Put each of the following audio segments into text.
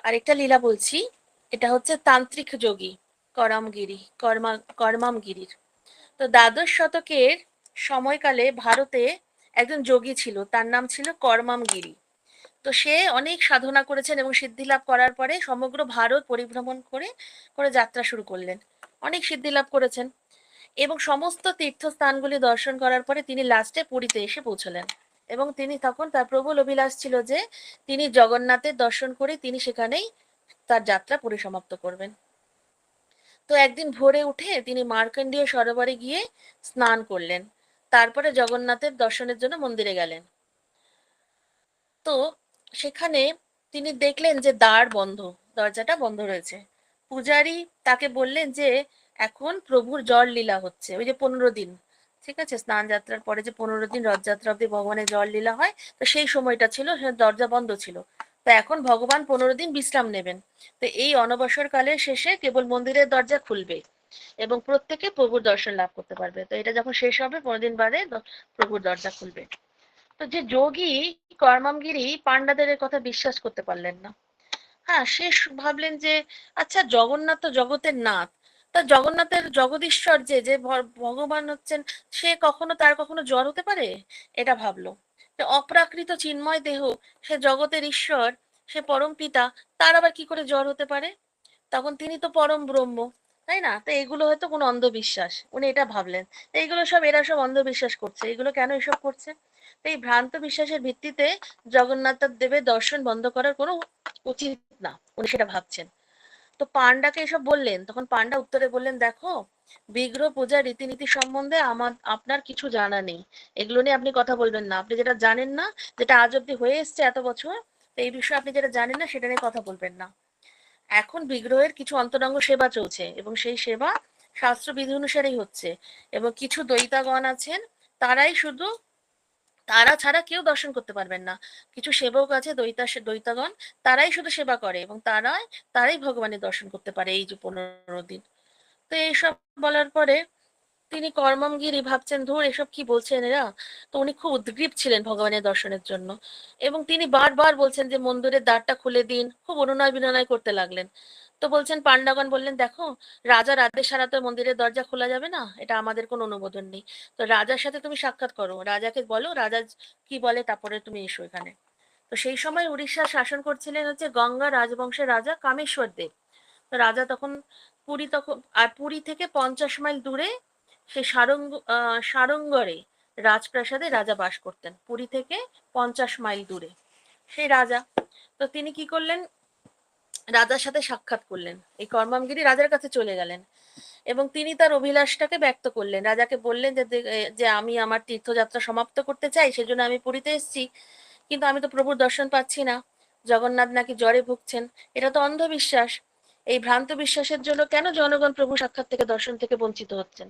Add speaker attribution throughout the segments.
Speaker 1: আরেকটা লীলা বলছি, এটা হচ্ছে তান্ত্রিক যোগী, করমগিরি, কর্মা, কর্মামগিরির। তো দ্বাদশ শতকের সময়কালে ভারতে একজন যোগী ছিল, তার নাম ছিল কর্মামগিরি। তো সে অনেক সাধনা করেছেন এবং সিদ্ধি লাভ করার পরে সমগ্র ভারত পরিভ্রমণ করে করে যাত্রা শুরু করলেন। অনেক সিদ্ধি লাভ করেছেন এবং সমস্ত তীর্থস্থানগুলি দর্শন করার পরে তিনি লাস্টে পুরীতে এসে পৌঁছলেন। এবং তিনি তখন তার প্রবল অভিলাষ ছিল যে তিনি জগন্নাথের দর্শন করে তিনি সেখানেই তার যাত্রা পরিসমাপ্ত করবেন। তো একদিন ভোরে উঠে তিনি মার্কণ্ডীয় সরোবরে গিয়ে স্নান করলেন। তারপরে জগন্নাথের দর্শনের জন্য মন্দিরে গেলেন। তো সেখানে তিনি দেখলেন যে দ্বার বন্ধ, দরজাটা বন্ধ রয়েছে। পূজারী তাকে বললেন যে এখন প্রভুর জল লীলা হচ্ছে, ওই যে পনেরো দিন। ঠিক আছে? স্নান যাত্রার পরে যে পনেরো দিন রথযাত্রা অব্দি ভগবানের জল লীলা হয়, তো সেই সময়টা ছিল দরজা বন্ধ ছিল। তো এখন ভগবান পনেরো দিন বিশ্রাম নেবেন। তো এই অনবসর কালের শেষে কেবল মন্দিরের দরজা খুলবে এবং প্রত্যেকে প্রভুর দর্শন লাভ করতে পারবে। তো এটা যখন শেষ হবে, পনেরো দিন বাদে প্রভুর দরজা খুলবে। তো যে যোগী কর্মামগিরি পাণ্ডাদের কথা বিশ্বাস করতে পারলেন না। হ্যাঁ স- ভাবলেন যে আচ্ছা জগন্নাথ তো জগতের নাথ তা জগন্নাথের জগদীশ্বর যে যে ভগবান হচ্ছেন, সে কখনো তার কখনো জ্বর হতে পারে? এটা ভাবলো। অপ্রাকৃত চিন্ময় দেহ, সে জগতের ঈশ্বর, সে পরম পিতা, তার আবার কি করে জ্বর হতে পারে? তখন তিনি তো পরম ব্রহ্ম, তাই না? তো এগুলো হয়তো কোনো অন্ধবিশ্বাস। উনি এটা ভাবলেন। এইগুলো সব, এরা সব অন্ধবিশ্বাস করছে। এগুলো কেন এসব করছে? তো এই ভ্রান্ত বিশ্বাসের ভিত্তিতে জগন্নাথ দেবের দর্শন বন্ধ করার কোনো উচিত না, উনি সেটা ভাবছেন। তো পান্ডাকে এসব বললেন? তখন পান্ডা উত্তরে বললেন, দেখো, বিগ্রহ পূজার রীতিনীতি সম্বন্ধে আমার, আপনার কিছু জানা নেই। এগুলো নিয়ে আপনি কথা বলবেন না। আপনি যেটা জানেন না, যেটা আজ অব্দি হয়ে এসছে এত বছর এই বিষয়ে আপনি যেটা জানেন না, সেটা নিয়ে কথা বলবেন না। এখন বিগ্রহের কিছু অন্তরঙ্গ সেবা চলছে এবং সেই সেবা শাস্ত্র বিধি অনুসারেই হচ্ছে এবং কিছু দৈতাগণ আছেন, তারাই শুধু তারা ছাড়া কেউ দর্শন করতে পারবেন না। কিছু সেবক আছে দৈতা দৈতাগণ, তারাই শুধু সেবা করে এবং তারাই তারাই ভগবানের দর্শন করতে পারে এই যে পনেরো দিন। তো এইসব বলার পরে তিনি কর্মমগিরি ভাবছেন, ধুর, এসব কি বলছেন এরা? তো উনি খুব উদ্গ্রীব ছিলেন ভগবানের দর্শনের জন্য এবং তিনি বারবার বলছেন যে, মন্দিরের দ্বারটা খুলে দিন। খুব অনুনয় বিনয় করতে লাগলেন। তো বলছেন পান্ডাগণ বললেন, দেখো রাজার আদেশ তো মন্দিরের দরজা খোলা যাবে না? এটা আমাদের কোনো অনুমোদন নেই। তো রাজার সাথে তুমি সাক্ষাৎ করো, রাজাকে বলো, রাজা কি বলে, তারপরে তুমি এসো এখানে। তো সেই সময় উড়িষ্যা শাসন করছিলেন হচ্ছে গঙ্গা রাজবংশের রাজা কামেশ্বর দেব। তো রাজা তখন পুরী তখন, আর পুরী থেকে পঞ্চাশ মাইল দূরে সেই সারঙ্গ সারঙ্গরে রাজপ্রাসাদে রাজা বাস করতেন, পুরী থেকে পঞ্চাশ মাইল দূরে। সেই রাজা, তো তিনি কি করলেন রাজার সাথে সাক্ষাৎ করলেন। এই কর্মামগিরি রাজার কাছে চলে গেলেন এবং তিনি তার অভিলাষটাকে ব্যক্ত করলেন। রাজাকে বললেন যে যে আমি আমার তীর্থযাত্রা সমাপ্ত করতে চাই, সেজন্য আমি পুরীতে এসেছি। কিন্তু আমি তো প্রভুর দর্শন পাচ্ছি না। জগন্নাথ নাকি জ্বরে ভুগছেন। এটা তো অন্ধবিশ্বাস। এই ভ্রান্ত বিশ্বাসের জন্য কেন জনগণ প্রভু সাক্ষাৎ থেকে দর্শন থেকে বঞ্চিত হচ্ছেন?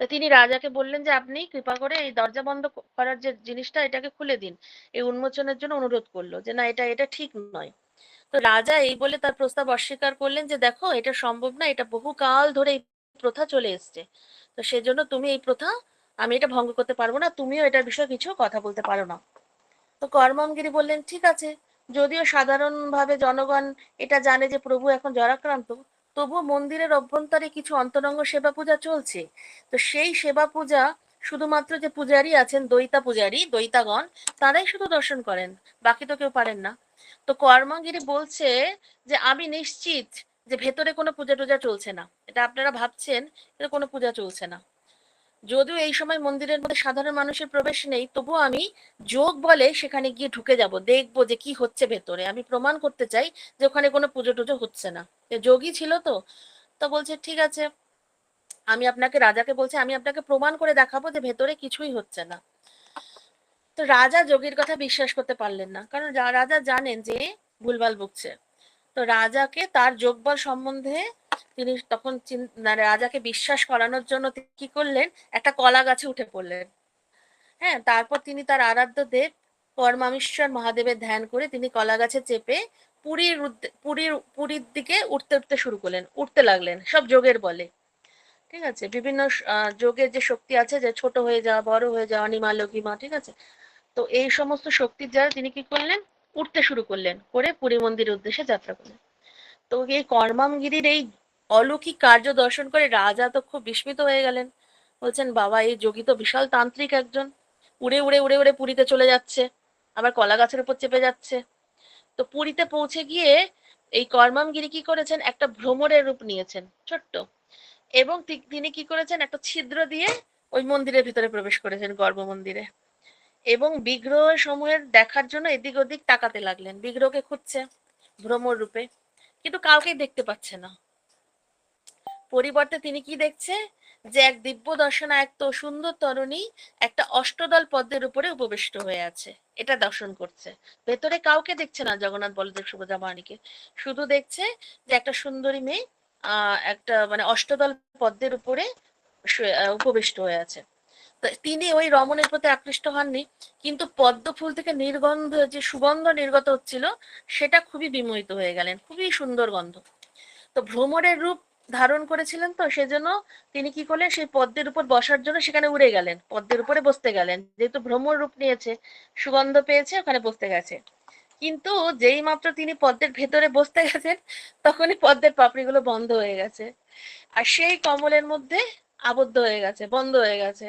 Speaker 1: তা তিনি রাজাকে বললেন যে, আপনি কৃপা করে এই দরজা বন্ধ করার যে জিনিসটা, এটাকে খুলে দিন। এই উন্মোচনের জন্য অনুরোধ করল যে, না, এটা এটা ঠিক নয়। তো রাজা এই বলে তার প্রস্তাব অস্বীকার করলেন যে, দেখো, এটা সম্ভব না, এটা বহুকাল ধরে এই প্রথা চলে এসছে। তো সেজন্য তুমি এই প্রথা, আমি এটা ভঙ্গ করতে পারব না, তুমিও এটার বিষয়ে কিছু কথা বলতে পারো না। তো কর্মমগিরি বললেন, ঠিক আছে, যদিও সাধারণভাবে জনগণ এটা জানে যে প্রভু এখন জরাক্রান্ত, তবুও মন্দিরের অভ্যন্তরে কিছু অন্তরঙ্গ সেবা পূজা চলছে। তো সেই সেবা পূজা শুধুমাত্র যে পূজারী আছেন, দৈতা পূজারী, দৈতাগণ, তারাই শুধু দর্শন করেন, বাকি তো কেউ পারেন না। তো কর্মগিরি বলছে যে, আমি নিশ্চিত যে ভেতরে কোনো পূজা টুজা চলছে না। এটা আপনারা ভাবছেন, এটা কোনো পূজা চলছে না। যদিও এই সময় মন্দিরের মধ্যে সাধারণ মানুষের প্রবেশ নেই, তবুও আমি যোগ বলে সেখানে গিয়ে ঢুকে যাব, দেখব যে কি হচ্ছে ভেতরে। আমি প্রমাণ করতে চাই যে ওখানে কোনো পুজো টুজো হচ্ছে না। যোগই ছিল তো? তো বলছে, ঠিক আছে, আমি আপনাকে, রাজাকে বলছি, আমি আপনাকে প্রমাণ করে দেখাবো যে ভেতরে কিছুই হচ্ছে না। তো রাজা যোগীর কথা বিশ্বাস করতে পারলেন না। কারণ রাজা জানেন যে ভুলভাল বকছে তো রাজাকে তার যোগবল সম্বন্ধে তিনি তখন রাজাকে বিশ্বাস করানোর জন্য কি করলেন? একটা কলা গাছে উঠে পড়লেন। হ্যাঁ তারপর তিনি তার আরাধ্য দেব পরমামেশ্বর মহাদেবের ধ্যান করে তিনি কলা গাছে চেপে পুরীর পুরীর পুরীর দিকে উঠতে উঠতে শুরু করলেন উঠতে লাগলেন, সব যোগের বলে। ঠিক আছে? বিভিন্ন যোগের যে শক্তি আছে যে ছোট হয়ে যাওয়া, বড় হয়ে যাওয়া, অনিমা, লঘিমা, ঠিক আছে? তো এই সমস্ত শক্তির দ্বারা তিনি কি করলেন? উঠতে শুরু করলেন, করে পুরী মন্দিরের উদ্দেশ্যে যাত্রা করলেন। তো এই কর্মামগিরির এই অলৌকিক কার্য দর্শন করে রাজা তো খুব বিস্মিত হয়ে গেলেন। বলছেন, বাবা, এই যোগী তো বিশাল তান্ত্রিক একজন। উড়ে উড়ে উড়ে উড়ে পুরীতে চলে যাচ্ছে। আবার কলা গাছের উপর চেপে যাচ্ছে। তো পুরীতে পৌঁছে গিয়ে এই কর্মামগিরি কি করেছেন? একটা ভ্রমণের রূপ নিয়েছেন, ছোট্ট। এবং তিনি কি করেছেন? একটা ছিদ্র দিয়ে ওই মন্দিরের ভিতরে প্রবেশ করেছেন, গর্ভ মন্দিরে। এবং বিগ্রহ সমূহের দেখার জন্য এদিক ওদিক তাকাতে লাগলেন। বিগ্রহকে খুঁজছে ভ্রমর রূপে, কিন্তু কাউকেই দেখতে পাচ্ছে না। পরিবর্তে তিনি কি দেখছে? যে এক দিব্য দর্শনায়ক সুন্দর তরুণী একটা অষ্টদল পদ্মের উপরে উপবিষ্ট হয়ে আছে। এটা দর্শন করছে। ভেতরে কাউকে দেখছে না জগন্নাথ বলদেব সুভদ্রা মানিকে শুধু দেখছে যে একটা সুন্দরী মেয়ে, আহ, একটা মানে অষ্টদল পদ্মের উপরে উপবিষ্ট হয়ে আছে। তিনি ওই রমণের প্রতি আকৃষ্ট হননি, কিন্তু পদ্ম ফুল থেকে নির্গন্ধ, যে সুগন্ধ নির্গত হচ্ছিল, সেটা খুবই বিমোহিত হয়ে গেলেন, খুবই সুন্দর গন্ধ। তো ভ্রমরের রূপ ধারণ করেছিলেন তো, সেজন্য তিনি কি করলেন, সেই পদ্মের উপর বসার জন্য সেখানে উড়ে গেলেন, পদ্মের উপরে বসতে গেলেন, যেহেতু ভ্রমর রূপ নিয়েছে, সুগন্ধ পেয়েছে, ওখানে বসতে গেছে। কিন্তু যেই মাত্র তিনি পদ্মের ভেতরে বসতে গেছেন, তখনই পদ্মের পাপড়িগুলো বন্ধ হয়ে গেছে। আর সেই কমলের মধ্যে আবদ্ধ হয়ে গেছে, বন্ধ হয়ে গেছে।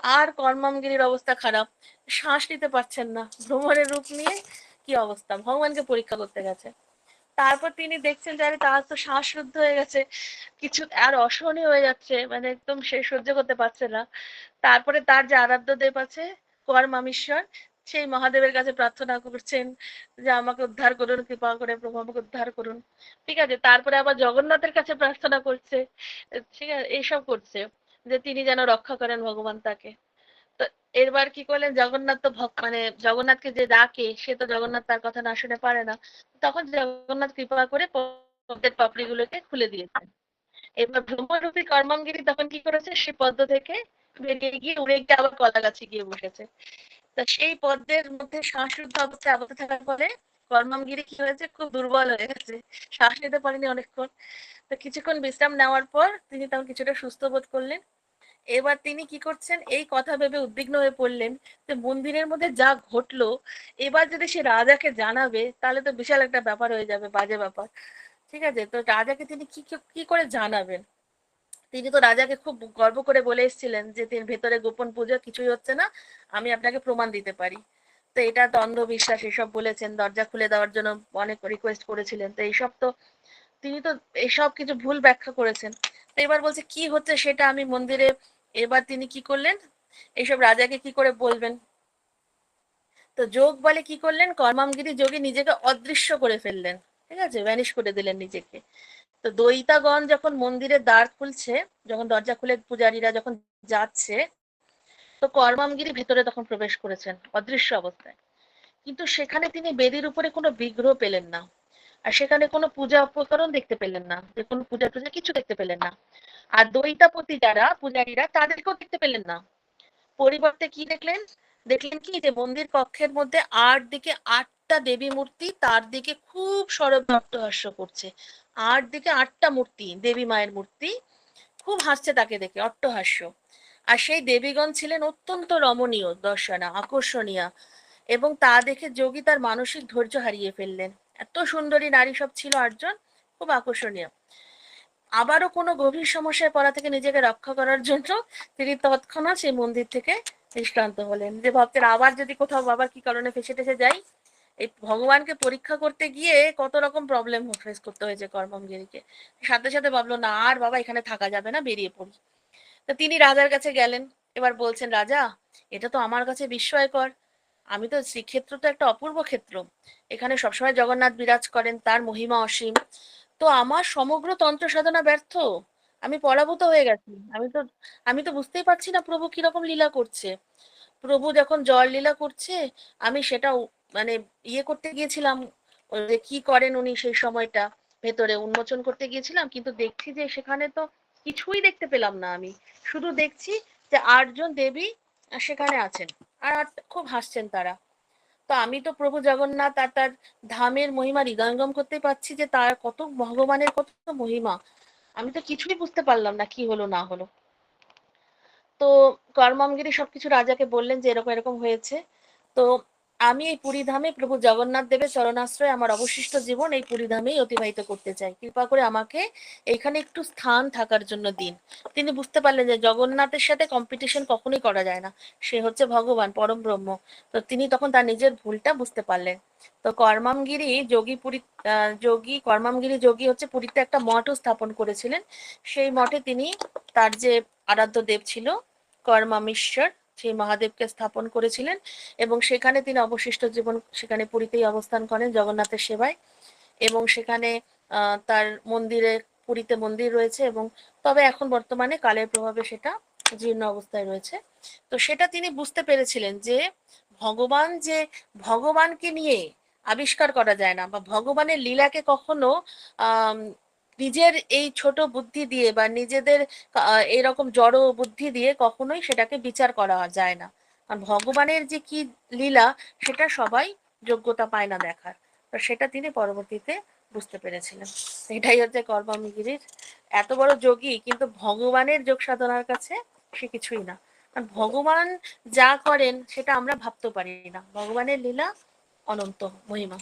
Speaker 1: আর কর্মামগিরির অবস্থা খারাপ। শ্বাস নিতে পারছেন না। ভ্রমণের রূপ নিয়ে কি অবস্থা? ভগবানকে পরীক্ষা করতে গেছে। তারপর তিনি দেখছেন যে তার তো শ্বাসরুদ্ধ হয়ে গেছে। কিছু আর অসহনীয় হয়ে যাচ্ছে। মানে একদম সে সহ্য করতে পারছে না। তারপরে তার যে আরাধ্য দেব আছে, কর্মামিশ্বর, সেই মহাদেবের কাছে প্রার্থনা করছেন যে আমাকে উদ্ধার করুন, কৃপা করে প্রভু আমাকে উদ্ধার করুন। ঠিক আছে? তারপরে আবার জগন্নাথের কাছে প্রার্থনা করছে। ঠিক আছে? এইসব করছে। যে তিনি যেন রক্ষা করেন ভগবান তাকে। তো এরবার কি করলেন? জগন্নাথ তো ভক্ত মানে জগন্নাথকে যে ডাকে, সে তো জগন্নাথ তার কথা না শুনে পারে না। তখন জগন্নাথ কৃপা করে পদ্মের পাপড়ি গুলোকে খুলে দিয়েছেন এবার ভ্রমণরূপী কর্মাঙ্গিরি তখন কি করেছে? সে পদ্ম থেকে বেরিয়ে গিয়ে উড়ে গিয়ে আবার কলা গাছে গিয়ে বসেছে। তা সেই পদ্মের মধ্যে শ্বাসরুদ্ধ অবস্থায় আবদ্ধ থাকার ফলে কর্মামগিরি কি হয়েছে খুব দুর্বল হয়ে গেছে। শ্বাস নিতে পারেনি অনেকক্ষণ। তো কিছুক্ষণ বিশ্রাম নেওয়ার পর তিনি তখন কিছুটা সুস্থ বোধ করলেন। এবার তিনি কি করছেন? এই কথা ভেবে উদ্বিগ্ন হয়ে পড়লেন যে, মন্দিরের মধ্যে যা ঘটলো, এবার যদি সে রাজাকে জানাবে, তাহলে তো বিশাল একটা ব্যাপার হয়ে যাবে, বাজে ব্যাপার। ঠিক আছে? তো রাজাকে তিনি কি কি করে জানাবেন? তিনি তো রাজাকে খুব গর্ব করে বলে এসেছিলেন যে তিনি ভেতরে গোপন পুজো কিছুই হচ্ছে না। আমি আপনাকে প্রমাণ দিতে পারি। তো এটা তো অন্ধবিশ্বাস, এসব বলেছেন, দরজা খুলে দেওয়ার জন্য অনেক রিকোয়েস্ট করেছিলেন। তো এইসব তো, তিনি তো এসব কিছু ভুল ব্যাখ্যা করেছেন। তো এবার বলছে, কি হচ্ছে সেটা আমি মন্দিরে, এবার তিনি কি করলেন? এইসব রাজাকে কি করে বলবেন? তো যোগ বলে কি করলেন? কর্মামগিরি যোগী নিজেকে অদৃশ্য করে ফেললেন। ঠিক আছে? ভ্যানিশ করে দিলেন নিজেকে। তো দৈতাগণ যখন মন্দিরের দ্বার খুলছে, যখন দরজা খুলে পূজারীরা যখন যাচ্ছে তো কর্মামগিরি ভেতরে তখন প্রবেশ করেছেন, অদৃশ্য অবস্থায়। কিন্তু সেখানে তিনি বেদির উপরে কোনো বিগ্রহ পেলেন না। আর সেখানে কোনো পূজা উপকরণ দেখতে পেলেন না, যে কোনো পূজা টুজা কিছু দেখতে পেলেন না। আর দৈতাপতি যারা, পূজারীরা, তাদেরকেও দেখতে পেলেন না। পরিবর্তে কি দেখলেন? দেখলেন কি? যে মন্দির কক্ষের মধ্যে আট দিকে আটটা দেবী মূর্তি, তার দিকে খুব সরব ভক্তহাস্য করছে। আট দিকে আটটা মূর্তি, দেবী মায়ের মূর্তি। খুব হাসছে তাকে দেখে, অট্টহাস্য। আর সেই দেবীগণ ছিলেন অত্যন্ত রমণীয়, দর্শনা, আকর্ষণীয় এবং তা দেখে যোগী তার মানসিক ধৈর্য হারিয়ে ফেললেন। এত সুন্দরী নারী সব ছিল আটজন খুব আকর্ষণীয়। আবারও কোনো গভীর সমস্যায় পড়া থেকে নিজেকে রক্ষা করার জন্য তিনি তৎক্ষণাৎ সেই মন্দির থেকে নিষ্ক্রান্ত হলেন। যে ভক্তের আবার যদি কোথাও বাবার কি কারণে ফেসে টেসে যাই, এই ভগবানকে পরীক্ষা করতে গিয়ে কত রকম প্রবলেম ফেস করতে হয়েছে কর্মমগিরিকে সাথে সাথে ভাবলো, না, আর বাবা এখানে থাকা যাবে না, বেরিয়ে পড়ি। তো তিনি রাজার কাছে গেলেন। এবার বলছেন, রাজা, এটা তো আমার কাছে বিস্ময়কর। আমি তো শ্রীক্ষেত্র তো একটা অপূর্ব ক্ষেত্র। এখানে সবসময় জগন্নাথ বিরাজ করেন, তার মহিমা অসীম। তো আমার সমগ্র তন্ত্র সাধনা ব্যর্থ। আমি পরাভূত হয়ে গেছি। আমি তো আমি তো বুঝতেই পারছি না প্রভু কীরকম লীলা করছে। প্রভু যখন জল লীলা করছে, আমি সেটা মানে ইয়ে করতে গিয়েছিলাম যে কি করেন উনি সেই সময়টা। ভেতরে উন্মোচন করতে গিয়েছিলাম, কিন্তু দেখছি যে সেখানে তো কিছুই দেখতে পেলাম না আমি। শুধু দেখছি যে আটজন দেবী সেখানে আছেন। আর খুব হাসছেন তারা। তো আমি তো প্রভু জগন্নাথ আর তার ধামের মহিমা হৃদয়ঙ্গম করতে পারছি যে তার কত ভগবানের কত মহিমা। আমি তো কিছুই বুঝতে পারলাম না কি হলো, না হলো। তো কর্মমগিরি সবকিছু রাজাকে বললেন যে এরকম এরকম হয়েছে। তো আমি এই পুরীধামে প্রভু জগন্নাথ দেবের চরণাশ্রয় আমার অবশিষ্ট জীবন এই পুরীধামেই অতিবাহিত করতে চাই। কৃপা করে আমাকে এখানে একটু স্থান থাকার জন্য দিন। তিনি বুঝতে পারলেন যে জগন্নাথের সাথে কম্পিটিশন কখনোই করা যায় না। সে হচ্ছে ভগবান, পরম ব্রহ্ম। তো তিনি তখন তার নিজের ভুলটা বুঝতে পারলেন। তো কর্মামগিরি যোগী পুরী যোগী, কর্মামগিরি যোগী হচ্ছে পুরীতে একটা মঠও স্থাপন করেছিলেন। সেই মঠে তিনি তার যে আরাধ্য দেব ছিল, কর্মামিশ্বর সেই মহাদেবকে স্থাপন করেছিলেন এবং সেখানে তিনি অবশিষ্ট জীবন সেখানে পুরীতেই অবস্থান করেন জগন্নাথের সেবায়। এবং সেখানে তার মন্দিরে, পুরীতে মন্দির রয়েছে এবং তবে এখন বর্তমানে কালের প্রভাবে সেটা জীর্ণ অবস্থায় রয়েছে। তো সেটা তিনি বুঝতে পেরেছিলেন যে ভগবান যে ভগবানকে নিয়ে আবিষ্কার করা যায় না বা ভগবানের লীলাকে কখনো নিজের এই ছোট বুদ্ধি দিয়ে বা নিজেদের এরকম জড় বুদ্ধি দিয়ে কখনোই সেটাকে বিচার করা যায় না। কারণ ভগবানের যে কি লীলা, সেটা সবাই যোগ্যতা পায় না দেখার। তো সেটা তিনি পরবর্তীতে বুঝতে পেরেছিলেন। এটাই হচ্ছে কর্মমিগিরির এত বড় যোগী, কিন্তু ভগবানের যোগ সাধনার কাছে সে কিছুই না। কারণ ভগবান যা করেন, সেটা আমরা ভাবতে পারি না। ভগবানের লীলা অনন্ত মহিমা।